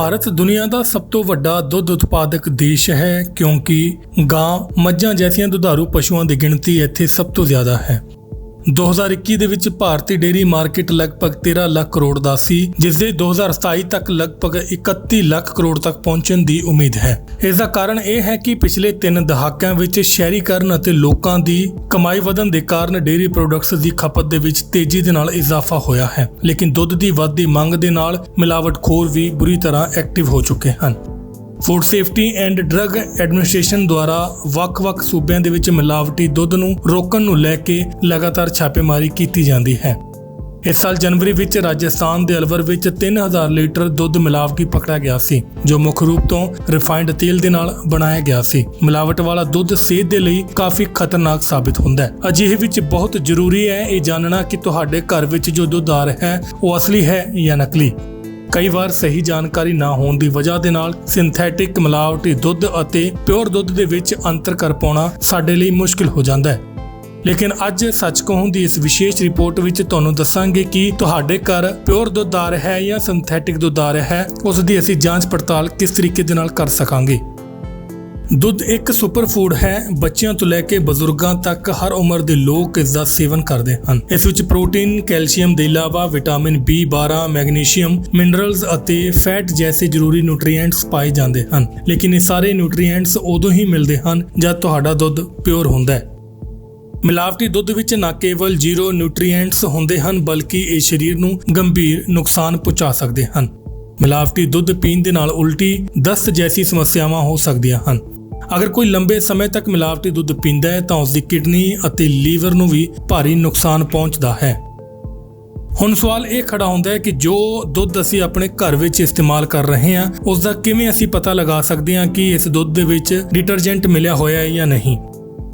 ਭਾਰਤ ਦੁਨੀਆ ਦਾ ਸਭ ਤੋਂ ਵੱਡਾ ਦੁੱਧ ਉਤਪਾਦਕ ਦੇਸ਼ ਹੈ ਕਿਉਂਕਿ ਗਾਂ ਮੱਝਾਂ ਜੈਸੀਆਂ ਦੁਧਾਰੂ ਪਸ਼ੂਆਂ ਦੀ ਗਿਣਤੀ ਇੱਥੇ ਸਭ ਤੋਂ ਜ਼ਿਆਦਾ ਹੈ। 2021 ਦੇ ਵਿੱਚ ਭਾਰਤੀ ਡੇਰੀ ਮਾਰਕੀਟ ਲਗਭਗ 13 ਲੱਖ ਕਰੋੜ ਦਾ ਸੀ, ਜਿਸ ਦੇ 2027 ਤੱਕ ਲਗਭਗ 31 ਲੱਖ ਕਰੋੜ ਤੱਕ ਪਹੁੰਚਣ ਦੀ ਉਮੀਦ ਹੈ। ਇਸ ਦਾ ਕਾਰਨ ਇਹ ਹੈ ਕਿ ਪਿਛਲੇ 3 ਦਹਾਕਿਆਂ ਵਿੱਚ ਸ਼ਹਿਰੀਕਰਨ ਅਤੇ ਲੋਕਾਂ ਦੀ ਕਮਾਈ ਵਧਣ ਦੇ ਕਾਰਨ ਡੇਰੀ ਪ੍ਰੋਡਕਟਸ ਦੀ ਖਪਤ ਦੇ ਵਿੱਚ ਤੇਜ਼ੀ ਦੇ ਨਾਲ ਇਜ਼ਾਫਾ ਹੋਇਆ ਹੈ। ਲੇਕਿਨ ਦੁੱਧ ਦੀ ਵੱਧਦੀ ਮੰਗ ਦੇ ਨਾਲ ਮਿਲਾਵਟਖੋਰ ਵੀ ਬੁਰੀ ਤਰ੍ਹਾਂ ਐਕਟਿਵ ਹੋ ਚੁੱਕੇ ਹਨ। Food safety and drug administration ਦੁਆਰਾ ਵੱਖ-ਵੱਖ ਸੂਬਿਆਂ ਦੇ ਵਿੱਚ ਮਿਲਾਵਟੀ ਦੁੱਧ ਨੂੰ ਰੋਕਣ ਨੂੰ ਲੈ ਕੇ ਲਗਾਤਾਰ ਛਾਪੇਮਾਰੀ ਕੀਤੀ ਜਾਂਦੀ ਹੈ। ਇਸ ਸਾਲ ਜਨਵਰੀ ਵਿੱਚ ਰਾਜਸਥਾਨ ਦੇ ਅਲਵਰ ਵਿੱਚ 3000 ਲੀਟਰ ਦੁੱਧ ਮਿਲਾਵਟੀ ਪਕੜਿਆ ਗਿਆ ਸੀ, ਜੋ ਮੁੱਖ ਰੂਪ ਤੋਂ ਰਿਫਾਈਨਡ ਤੇਲ ਦੇ ਨਾਲ ਬਣਾਇਆ ਗਿਆ ਸੀ। ਮਿਲਾਵਟ ਵਾਲਾ ਦੁੱਧ ਸਿਹਤ ਦੇ ਲਈ ਕਾਫੀ ਖਤਰਨਾਕ ਸਾਬਿਤ ਹੁੰਦਾ ਹੈ। ਅਜਿਹੇ ਵਿੱਚ ਬਹੁਤ ਜ਼ਰੂਰੀ ਹੈ ਇਹ ਜਾਣਨਾ ਕਿ ਤੁਹਾਡੇ ਘਰ ਵਿੱਚ ਜੋ ਦੁੱਧ ਆ ਰਿਹਾ ਹੈ, ਉਹ ਅਸਲੀ ਹੈ ਜਾਂ ਨਕਲੀ। ਕਈ ਵਾਰ ਸਹੀ ਜਾਣਕਾਰੀ ਨਾ ਹੋਣ ਦੀ ਵਜ੍ਹਾ ਦੇ ਨਾਲ ਸਿੰਥੈਟਿਕ ਮਿਲਾਵਟੀ ਦੁੱਧ ਅਤੇ ਪਿਓਰ ਦੁੱਧ ਦੇ ਵਿੱਚ ਅੰਤਰ ਕਰ ਪਾਉਣਾ ਸਾਡੇ ਲਈ ਮੁਸ਼ਕਿਲ ਹੋ ਜਾਂਦਾ ਹੈ। ਲੇਕਿਨ ਅੱਜ ਸੱਚ ਕਹੂੰ ਦੀ ਇਸ ਵਿਸ਼ੇਸ਼ ਰਿਪੋਰਟ ਵਿੱਚ ਤੁਹਾਨੂੰ ਦੱਸਾਂਗੇ ਕਿ ਤੁਹਾਡੇ ਘਰ ਪਿਓਰ ਦੁੱਧ ਆ ਰਿਹਾ ਹੈ ਜਾਂ ਸਿੰਥੈਟਿਕ ਦੁੱਧ ਆ ਰਿਹਾ ਹੈ, ਉਸ ਦੀ ਅਸੀਂ ਜਾਂਚ ਪੜਤਾਲ ਕਿਸ ਤਰੀਕੇ ਦੇ ਨਾਲ ਕਰ ਸਕਾਂਗੇ। ਦੁੱਧ ਇੱਕ ਸੁਪਰ ਫੂਡ ਹੈ। ਬੱਚਿਆਂ ਤੋਂ ਲੈ ਕੇ ਬਜ਼ੁਰਗਾਂ ਤੱਕ ਹਰ ਉਮਰ ਦੇ ਲੋਕ ਇਸ ਦਾ ਸੇਵਨ ਕਰਦੇ ਹਨ। ਇਸ ਵਿੱਚ ਪ੍ਰੋਟੀਨ, ਕੈਲਸ਼ੀਅਮ ਦੇ ਇਲਾਵਾ ਵਿਟਾਮਿਨ B12 ਮੈਗਨੀਸ਼ੀਅਮ ਮਿਨਰਲਸ ਅਤੇ ਫੈਟ ਜੈਸੇ ਜ਼ਰੂਰੀ ਨਿਊਟ੍ਰੀਐਂਟਸ ਪਾਏ ਜਾਂਦੇ ਹਨ। ਲੇਕਿਨ ਇਹ ਸਾਰੇ ਨਿਊਟ੍ਰੀਐਂਟਸ ਉਦੋਂ ਹੀ ਮਿਲਦੇ ਹਨ ਜਦ ਤੁਹਾਡਾ ਦੁੱਧ ਪਿਓਰ ਹੁੰਦਾ ਹੈ। ਮਿਲਾਵਟੀ ਦੁੱਧ ਵਿੱਚ ਨਾ ਕੇਵਲ ਜ਼ੀਰੋ ਨਿਊਟ੍ਰੀਐਂਟਸ ਹੁੰਦੇ ਹਨ, ਬਲਕਿ ਇਹ ਸਰੀਰ ਨੂੰ ਗੰਭੀਰ ਨੁਕਸਾਨ ਪਹੁੰਚਾ ਸਕਦੇ ਹਨ। ਮਿਲਾਵਟੀ ਦੁੱਧ ਪੀਣ ਦੇ ਨਾਲ ਉਲਟੀ ਦਸਤ ਜੈਸੀ ਸਮੱਸਿਆਵਾਂ ਹੋ ਸਕਦੀਆਂ ਹਨ। ਅਗਰ ਕੋਈ ਲੰਬੇ ਸਮੇਂ ਤੱਕ ਮਿਲਾਵਟੀ ਦੁੱਧ ਪੀਂਦਾ ਹੈ, ਤਾਂ ਉਸ ਦੀ ਕਿਡਨੀ ਅਤੇ ਲੀਵਰ ਨੂੰ ਵੀ ਭਾਰੀ ਨੁਕਸਾਨ ਪਹੁੰਚਦਾ ਹੈ। ਹੁਣ ਸਵਾਲ ਇਹ ਖੜਾ ਹੁੰਦਾ ਹੈ ਕਿ ਜੋ ਦੁੱਧ ਅਸੀਂ ਆਪਣੇ ਘਰ ਵਿੱਚ ਇਸਤੇਮਾਲ ਕਰ ਰਹੇ ਹਾਂ ਉਸ ਦਾ ਕਿਵੇਂ ਅਸੀਂ ਪਤਾ ਲਗਾ ਸਕਦੇ ਹਾਂ ਕਿ ਇਸ ਦੁੱਧ ਦੇ ਵਿੱਚ ਡਿਟਰਜੈਂਟ ਮਿਲਿਆ ਹੋਇਆ ਹੈ ਜਾਂ ਨਹੀਂ?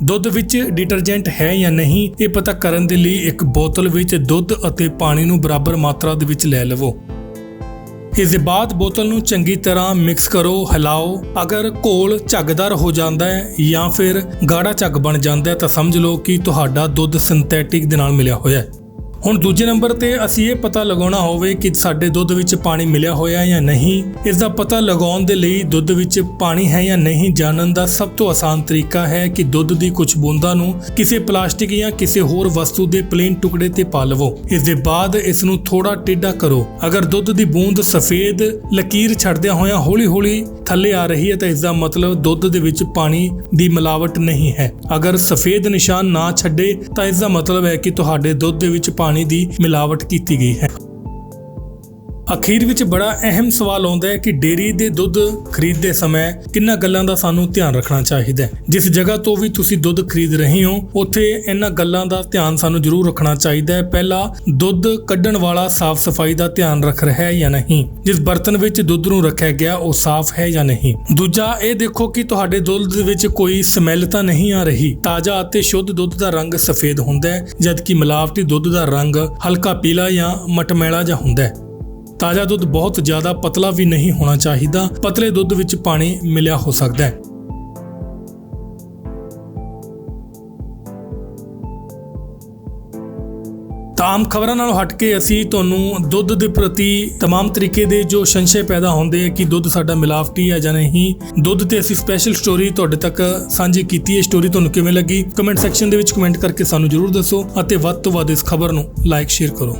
ਦੁੱਧ ਵਿੱਚ ਡਿਟਰਜੈਂਟ ਹੈ ਜਾਂ ਨਹੀਂ, ਇਹ ਪਤਾ ਕਰਨ ਦੇ ਲਈ ਇੱਕ ਬੋਤਲ ਵਿੱਚ ਦੁੱਧ ਅਤੇ ਪਾਣੀ ਨੂੰ ਬਰਾਬਰ ਮਾਤਰਾ ਦੇ ਵਿੱਚ ਲੈ ਲਵੋ। ਇਸ ਦੇ ਬਾਅਦ ਬੋਤਲ ਨੂੰ ਚੰਗੀ ਤਰ੍ਹਾਂ ਮਿਕਸ ਕਰੋ, ਹਿਲਾਓ। ਅਗਰ ਘੋਲ ਝੱਗਦਾਰ ਹੋ ਜਾਂਦਾ ਹੈ ਜਾਂ ਫਿਰ ਗਾੜਾ ਝੱਗ ਬਣ ਜਾਂਦਾ ਹੈ, ਤਾਂ ਸਮਝ ਲਓ ਕਿ ਤੁਹਾਡਾ ਦੁੱਧ ਸਿੰਥੈਟਿਕ ਦੇ ਨਾਲ ਮਿਲਿਆ ਹੋਇਆ ਹੈ। ਹੁਣ ਦੂਜੇ ਨੰਬਰ ਤੇ ਅਸੀਂ ਇਹ ਪਤਾ ਲਗਾਉਣਾ ਹੋਵੇ ਕਿ ਸਾਡੇ ਦੁੱਧ ਵਿੱਚ ਪਾਣੀ ਮਿਲਿਆ ਹੋਇਆ ਜਾਂ ਨਹੀਂ। ਇਸ ਦਾ ਪਤਾ ਲਗਾਉਣ ਦੇ ਲਈ ਦੁੱਧ ਵਿੱਚ ਪਾਣੀ ਹੈ ਜਾਂ ਨਹੀਂ ਜਾਣਨ ਦਾ ਸਭ ਤੋਂ ਆਸਾਨ ਤਰੀਕਾ ਹੈ ਕਿ ਦੁੱਧ ਦੀ ਕੁਝ ਬੂੰਦਾਂ ਨੂੰ ਕਿਸੇ ਪਲਾਸਟਿਕ ਜਾਂ ਕਿਸੇ ਹੋਰ ਵਸਤੂ ਦੇ ਪਲੇਨ ਟੁਕੜੇ ਤੇ ਪਾ ਲਵੋ। ਇਸ ਦੇ ਬਾਅਦ ਇਸ ਨੂੰ ਥੋੜਾ ਟੇਢਾ ਕਰੋ। ਅਗਰ ਦੁੱਧ ਦੀ ਬੂੰਦ ਸਫੇਦ, ਲਕੀਰ ਛੱਡਦਿਆਂ ਹੋਇਆਂ ਹੌਲੀ-ਹੌਲੀ ਥੱਲੇ ਆ ਰਹੀ ਹੈ ਤਾਂ ਇਸ ਦਾ ਮਤਲਬ ਦੁੱਧ ਦੇ ਵਿੱਚ ਪਾਣੀ ਦੀ ਮਿਲਾਵਟ ਨਹੀਂ ਹੈ। ਅਗਰ ਸਫੇਦ ਨਿਸ਼ਾਨ ਨਾ ਛੱਡੇ ਤਾਂ ਇਸ ਦਾ ਮਤਲਬ ਹੈ ਕਿ ਤੁਹਾਡੇ ਦੁੱਧ ਦੇ ਵਿੱਚ ਪਾਣੀ ਦੀ ਮਿਲਾਵਟ ਕੀਤੀ ਗਈ ਹੈ। ਅਖੀਰ ਵਿੱਚ ਬੜਾ ਅਹਿਮ ਸਵਾਲ ਆਉਂਦਾ ਹੈ ਕਿ ਡੇਰੀ ਦੇ ਦੁੱਧ ਖਰੀਦਦੇ ਸਮੇਂ ਕਿੰਨਾ ਗੱਲਾਂ ਦਾ ਸਾਨੂੰ ਧਿਆਨ ਰੱਖਣਾ ਚਾਹੀਦਾ ਹੈ? ਜਿਸ ਜਗ੍ਹਾ ਤੋਂ ਵੀ ਤੁਸੀਂ ਦੁੱਧ ਖਰੀਦ ਰਹੇ ਹੋ, ਉੱਥੇ ਇਹਨਾਂ ਗੱਲਾਂ ਦਾ ਧਿਆਨ ਸਾਨੂੰ ਜ਼ਰੂਰ ਰੱਖਣਾ ਚਾਹੀਦਾ ਹੈ। ਪਹਿਲਾ ਦੁੱਧ ਕੱਢਣ ਵਾਲਾ ਸਾਫ਼ ਸਫ਼ਾਈ ਦਾ ਧਿਆਨ ਰੱਖ ਰਿਹਾ ਹੈ ਜਾਂ ਨਹੀਂ? ਜਿਸ ਬਰਤਨ ਵਿੱਚ ਦੁੱਧ ਨੂੰ ਰੱਖਿਆ ਗਿਆ, ਉਹ ਸਾਫ਼ ਹੈ ਜਾਂ ਨਹੀਂ? ਦੂਜਾ, ਇਹ ਦੇਖੋ ਕਿ ਤੁਹਾਡੇ ਦੁੱਧ ਵਿੱਚ ਕੋਈ ਸਮੈਲ ਤਾਂ ਨਹੀਂ ਆ ਰਹੀ। ਤਾਜ਼ਾ ਅਤੇ ਸ਼ੁੱਧ ਦੁੱਧ ਦਾ ਰੰਗ ਸਫੇਦ ਹੁੰਦਾ ਹੈ, ਜਦਕਿ ਮਿਲਾਵਟੀ ਦੁੱਧ ਦਾ ਰੰਗ ਹਲਕਾ ਪੀਲਾ ਜਾਂ ਮਟਮੈਲਾ ਜਿਹਾ ਹੁੰਦਾ ਹੈ। ਤਾਜ਼ਾ ਦੁੱਧ ਬਹੁਤ ਜ਼ਿਆਦਾ ਪਤਲਾ ਵੀ ਨਹੀਂ ਹੋਣਾ ਚਾਹੀਦਾ ਪਤਲੇ ਦੁੱਧ ਵਿੱਚ ਪਾਣੀ ਮਿਲਿਆ ਹੋ ਸਕਦਾ ਹੈ ਤਾਂ ਆਮ ਖਬਰਾਂ ਨਾਲੋਂ ਹਟ ਕੇ ਅਸੀਂ ਤੁਹਾਨੂੰ ਦੁੱਧ ਦੇ ਪ੍ਰਤੀ तमाम ਤਰੀਕੇ ਦੇ ਜੋ ਸੰਸ਼ੇ ਪੈਦਾ ਹੁੰਦੇ ਆ ਕਿ ਦੁੱਧ ਸਾਡਾ ਮਿਲਾਵਟੀ ਹੈ ਜਾਂ ਨਹੀਂ ਦੁੱਧ ਤੇ ਅਸੀਂ ਸਪੈਸ਼ਲ ਸਟੋਰੀ ਤੁਹਾਡੇ ਤੱਕ ਸਾਂਝੀ ਕੀਤੀ ਹੈ ਸਟੋਰੀ ਤੁਹਾਨੂੰ ਕਿਵੇਂ ਲੱਗੀ ਕਮੈਂਟ ਸੈਕਸ਼ਨ ਦੇ ਵਿੱਚ ਕਮੈਂਟ ਕਰਕੇ ਸਾਨੂੰ ਜਰੂਰ ਦੱਸੋ ਅਤੇ ਵੱਧ ਤੋਂ ਵੱਧ ਇਸ ਖਬਰ ਨੂੰ ਲਾਈਕ ਸ਼ੇਅਰ ਕਰੋ